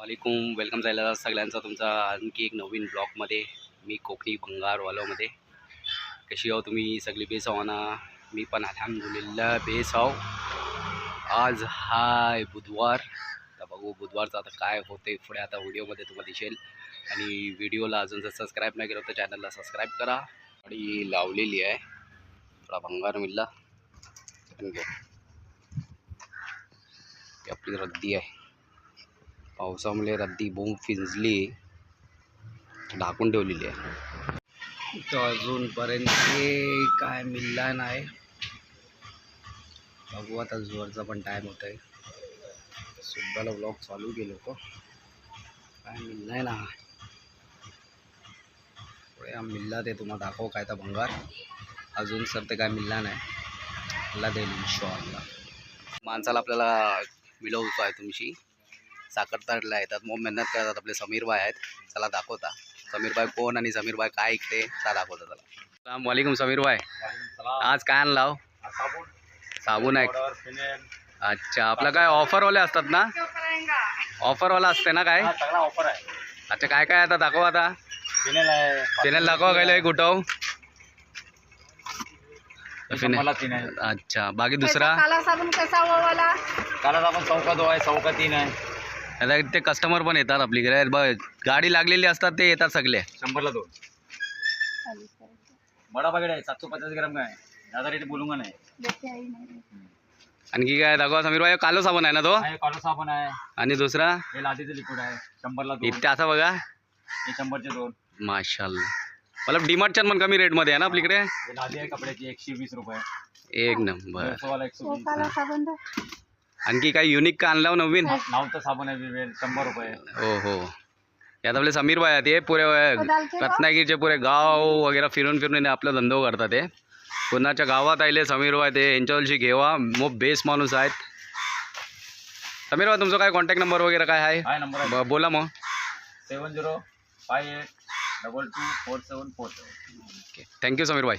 वालेकुम. वेलकम झालेला सगळ्यांचा तुमचा आणखी एक नवीन ब्लॉगमध्ये मी कोकणी बंगारवालोमध्ये. कशी आहो तुम्ही? सगळी बेस आहो ना? मी पण अलहमदुलिल्ला बेस आहो. आज हाय बुधवार. तर बघू बुधवारचं आता काय होते पुढे आता व्हिडिओमध्ये तुम्हाला दिसेल. आणि व्हिडिओला अजून जर सबस्क्राईब नाही केलं तर चॅनलला सबस्क्राईब करा. गाडी लावलेली आहे. थोडा भंगार मिळला. आपली रद्दी आहे. पावसामुळे रद्दी बोंब फिंजली ढाकून ठेवलेली आहे. तर अजूनपर्यंत काय मिळला नाही बघू आता जोरचा पण टाईम होत आहे सुद्धाला ब्लॉग चालू केलो होतो. काय मिळणार ना? पुढे मिळला ते तुम्हाला दाखव काय तर भंगार. अजून सर ते काय मिळला नाही. मला देईल इन्शॉल्ला माणसाला आपल्याला मिळवतो आहे तुमची. साखरताडला येतात. मग मेहनत करतात आपले समीरबाई आहेत. चला दाखवता. समीरबाई कोण आणि समीरबाई काय ऐकते चला दाखवता चला. सलाम वालेकुम समीरबाई आज काय आणला हो? साबून आहे अच्छा आपलं काय ऑफरवाले असतात ना? ऑफरवाला असते ना काय? सगळा ऑफर आहे अच्छा काय काय आता दाखव आता. फिनेल दाखवा गेलं कुठं फिनेल अच्छा बाकी दुसरा? काला साबण कसा वाला कालच आपण चौका दो आहे चौका तीन आहे. आता ते कस्टमर पण येतात आपलीकडे. बघ गाडी लागलेली असतात ते येतात सगळे. शंभरला दोन. बडा पाकिट आहे सातशे पचास ग्राम काय? दादा रेट बोलूंगा नाही आणखी काय दाखवा समीरबाई कालो साबण आहे ना तो? आहे कॉलर साबण आहे. आणि दुसरा? हे लादीचं लिक्विड आहे शंभरला दोन. इथे असं बघा. हे शंभरचे दोन. माशाल्ला मतलब डीमार्टच्या पण कमी रेटमध्ये आहे ना आपलीकडे? हे लादी आहे कपड्याची एकशे वीस रुपये. एक नंबर. एकशे वीस. काला साबण आणखी काही युनिक का आणला हो नवीन? नावचं साबण आहे विवेल शंभर रुपये. हो हो यात आपले समीर भाई आहेत हे पुरे रत्नागिरीचे पुरे गाव वगैरे फिरून फिरून हे आपला धंदो करतात ते कोणाच्या गावात आले समीर भाई ते यांच्यावरची घेवा मग बेस माणूस आहेत. समीर भाई तुमचा काय कॉन्टॅक्ट नंबर वगैरे काय आहे? आहे नंबर आहे? ब- बोला मग. Seven zero five eight double two four seven four seven. Okay thank you Sameer भाई.